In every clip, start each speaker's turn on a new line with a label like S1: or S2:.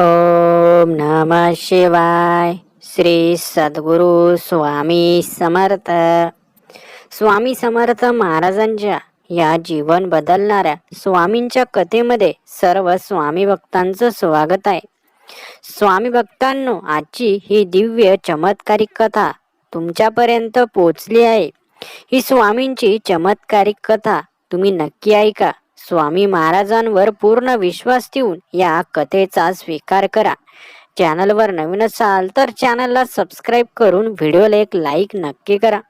S1: ओम नम शिवाय। श्री सद्गुरु स्वामी समर्थ। स्वामी समर्थ महाराजांच्या या जीवन बदलणाऱ्या स्वामींच्या कथेमध्ये सर्व स्वामी भक्तांचं स्वागत आहे. स्वामी भक्तांनो आजची ही दिव्य चमत्कारिक कथा तुमच्यापर्यंत पोचली आहे. ही स्वामींची चमत्कारिक कथा तुम्ही नक्की ऐका. स्वामी महाराजांवर पूर्ण विश्वास ठेवून या कथेचा स्वीकार करा. चॅनलवर नवीन असाल तर चॅनलला सबस्क्राईब करून व्हिडिओला एक लाईक नक्की करा.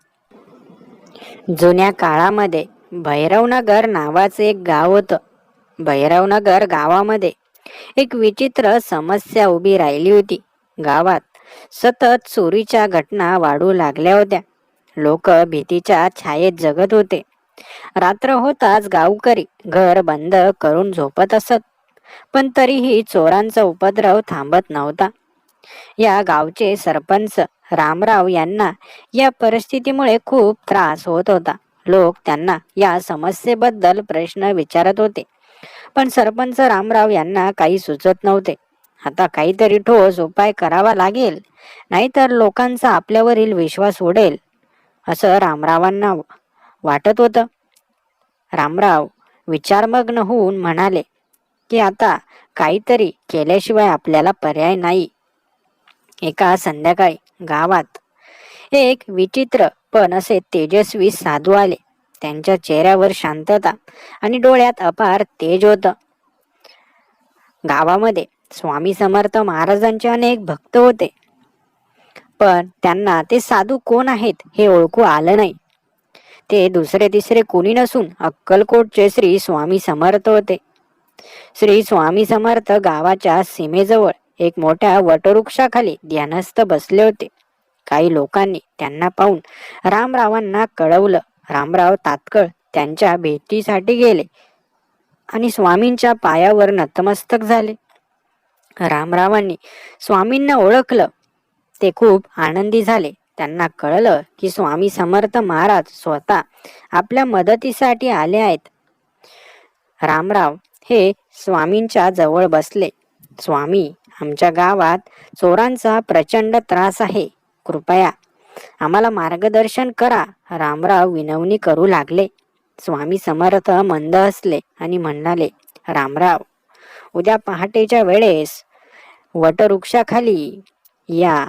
S1: जुन्या काळामध्ये भैरवनगर नावाचं एक गाव होतं. भैरवनगर गावामध्ये एक विचित्र समस्या उभी राहिली होती. गावात सतत चोरीच्या घटना वाढू लागल्या होत्या. लोक भीतीच्या छायेत जगत होते. रात्र होताच गावकरी घर बंद करून झोपत असत. पण तरीही चोरांचा उपद्रव थांबत नव्हता. या गावचे सरपंच रामराव यांना या परिस्थितीमुळे खूप त्रास होत होता. लोक त्यांना या समस्येबद्दल प्रश्न विचारत होते. पण सरपंच रामराव यांना काही सुचत नव्हते. आता काहीतरी ठोस उपाय करावा लागेल नाहीतर लोकांचा आपल्यावरील विश्वास उडेल असं रामरावांना वाटत होतं. रामराव विचारमग्न होऊन म्हणाले की आता काहीतरी केल्याशिवाय आपल्याला पर्याय नाही. एका संध्याकाळी गावात एक विचित्र पण असे तेजस्वी साधू आले. त्यांच्या चेहऱ्यावर शांतता आणि डोळ्यात अपार तेज होत. गावामध्ये स्वामी समर्थ महाराजांचे अनेक भक्त होते. पण त्यांना ते साधू कोण आहेत हे ओळखू आलं नाही. ते दुसरे तिसरे कोणी नसून अक्कलकोटचे श्री स्वामी समर्थ होते. श्री स्वामी समर्थ गावाच्या सीमेजवळ एक मोठ्या वटवृक्षाखाली ध्यानस्थ बसले होते. काही लोकांनी त्यांना पाहून रामरावांना कळवलं. रामराव तात्कळ त्यांच्या भेटीसाठी गेले आणि स्वामींच्या पायावर नतमस्तक झाले. रामरावांनी स्वामींना ओळखलं. ते खूप आनंदी झाले. त्यांना कळलं की स्वामी समर्थ महाराज स्वतः आपल्या मदतीसाठी आले आहेत. रामराव हे स्वामींच्या जवळ बसले. स्वामी आमच्या गावात चोरांचा प्रचंड त्रास आहे. कृपया आम्हाला मार्गदर्शन करा. रामराव विनवणी करू लागले. स्वामी समर्थ मंद असले आणि म्हणाले रामराव उद्या पहाटेच्या वेळेस वटवृक्षाखाली या.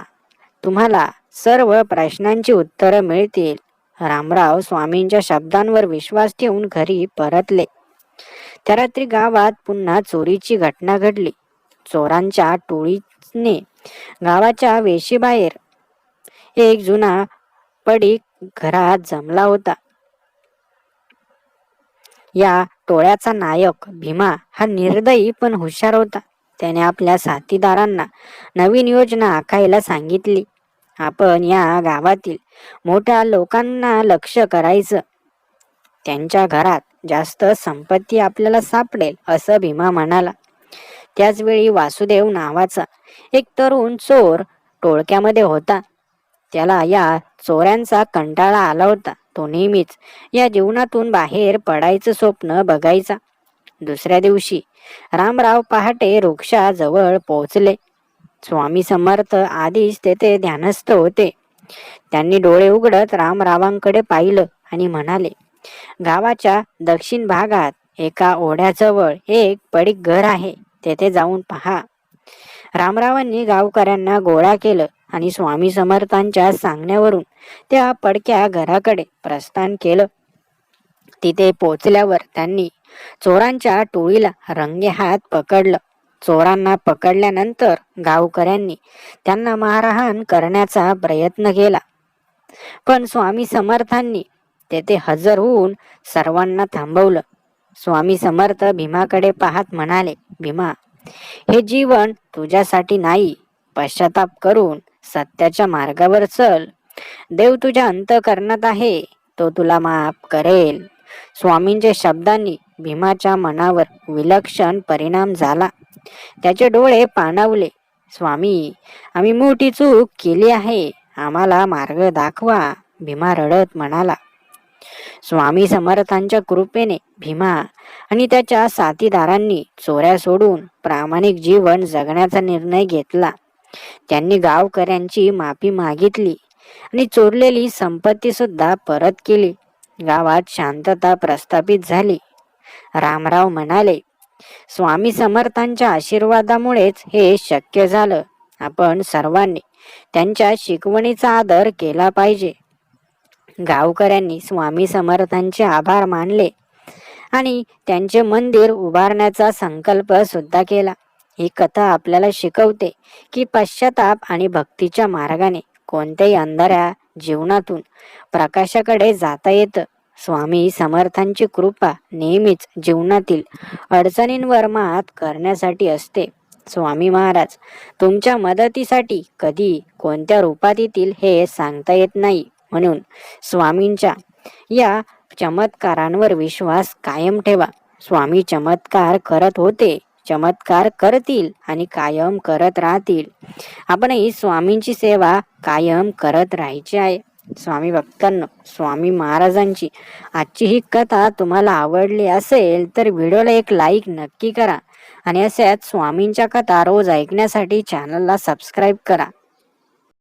S1: तुम्हाला सर्व प्रश्नांची उत्तरं मिळतील. रामराव स्वामींच्या शब्दांवर विश्वास ठेवून घरी परतले. त्या रात्री गावात पुन्हा चोरीची घटना घडली. चोरांच्या टोळीने गावाच्या वेशीबाहेर एक जुना पडीक घरात जमला होता. या टोळ्याचा नायक भीमा हा निर्दयी पण हुशार होता. त्याने आपल्या साथीदारांना नवीन योजना आखायला सांगितली. आपण या गावातील मोठ्या लोकांना लक्ष करायचं. त्यांच्या घरात जास्त संपत्ती आपल्याला सापडेल असं भीमा म्हणाला. त्याचवेळी वासुदेव नावाचा एक तरुण चोर टोळक्यामध्ये होता. त्याला या चोऱ्यांचा कंटाळा आला होता. तो नेहमीच या जीवनातून बाहेर पडायचं स्वप्न बघायचा. दुसऱ्या दिवशी रामराव पहाटे वृक्षाजवळ पोहोचले. स्वामी समर्थ आधीच तेथे ध्यानस्थ होते. त्यांनी डोळे उघडत रामरावांकडे पाहिलं आणि म्हणाले गावाच्या दक्षिण भागात एका ओढ्याजवळ एक पडीक घर आहे. तेथे जाऊन पहा. रामरावांनी गावकऱ्यांना गोळा केलं आणि स्वामी समर्थांच्या सांगण्यावरून त्या पडक्या घराकडे प्रस्थान केलं. तिथे पोचल्यावर त्यांनी चोरांच्या टोळीला रंगे हात पकडलं. चोरांना पकडल्यानंतर गावकऱ्यांनी त्यांना मारहाण करण्याचा प्रयत्न केला. पण स्वामी समर्थांनी तेथे हजर होऊन सर्वांना थांबवलं. स्वामी समर्थ भीमाकडे पाहत म्हणाले भीमा हे जीवन तुझ्यासाठी नाही. पश्चाताप करून सत्याच्या मार्गावर चल. देव तुझ्या अंतकरणात आहे. तो तुला माफ करेल. स्वामींच्या शब्दांनी भीमाच्या मनावर विलक्षण परिणाम झाला. त्याचे डोळे पाणावले. स्वामी आम्ही मोठी चूक केली आहे. आम्हाला मार्ग दाखवा भीमा रडत म्हणाला. स्वामी समर्थांच्या कृपेने भीमा आणि त्याच्या साथीदारांनी चोऱ्या सोडून प्रामाणिक जीवन जगण्याचा निर्णय घेतला. त्यांनी गावकऱ्यांची माफी मागितली आणि चोरलेली संपत्ती सुद्धा परत केली. गावात शांतता प्रस्थापित झाली. रामराव म्हणाले स्वामी समर्थांच्या आशीर्वादामुळेच हे शक्य झालं. आपण सर्वांनी त्यांच्या शिकवणीचा आदर केला पाहिजे. गावकऱ्यांनी स्वामी समर्थांचे आभार मानले आणि त्यांचे मंदिर उभारण्याचा संकल्प सुद्धा केला. ही कथा आपल्याला शिकवते की पश्चाताप आणि भक्तीच्या मार्गाने कोणत्याही अंधाऱ्या जीवनातून प्रकाशाकडे जाता येतं. स्वामी समर्थांची कृपा नेहमीच जीवनातील अडचणींवर मात करण्यासाठी असते. स्वामी महाराज तुमच्या मदतीसाठी कधी कोणत्या रूपात येतील हे सांगता येत नाही. म्हणून स्वामींच्या या चमत्कारांवर विश्वास कायम ठेवा. स्वामी चमत्कार करत होते चमत्कार करतील आणि कायम करत राहतील. आपणही स्वामींची सेवा कायम करत राहायची आहे. स्वामी भक्तांनो स्वामी महाराजांची आजची ही कथा तुम्हाला आवडली असेल तर व्हिडिओला एक लाईक नक्की करा आणि अशाच स्वामींच्या कथा रोज ऐकण्यासाठी चॅनलला सबस्क्राईब करा.